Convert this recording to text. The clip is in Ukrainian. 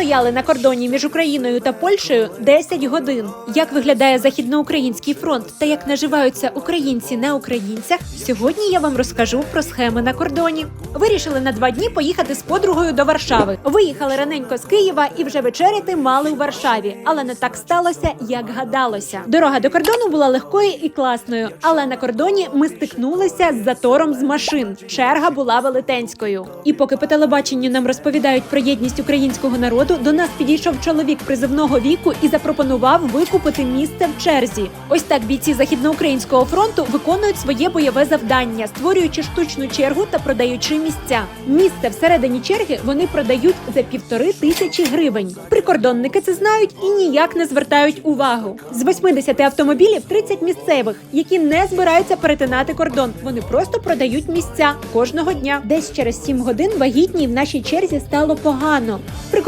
простояли на кордоні між Україною та Польщею 10 годин. Як виглядає західноукраїнський фронт та як наживаються українці на українцях? Сьогодні я вам розкажу про схеми на кордоні. Вирішили на два дні поїхати з подругою до Варшави. Виїхали раненько з Києва і вже вечеряти мали у Варшаві. Але не так сталося, як гадалося. Дорога до кордону була легкою і класною, але на кордоні ми стикнулися з затором з машин. Черга була велетенською. І поки по телебаченню нам розповідають про єдність українського народу, до нас підійшов чоловік призивного віку і запропонував викупити місце в черзі. Ось так бійці західноукраїнського фронту виконують своє бойове завдання, створюючи штучну чергу та продаючи місця. Місце всередині черги вони продають за півтори тисячі гривень. Прикордонники це знають і ніяк не звертають увагу. З 80 автомобілів 30 місцевих, які не збираються перетинати кордон. Вони просто продають місця кожного дня. Десь через 7 годин вагітній в нашій черзі стало погано.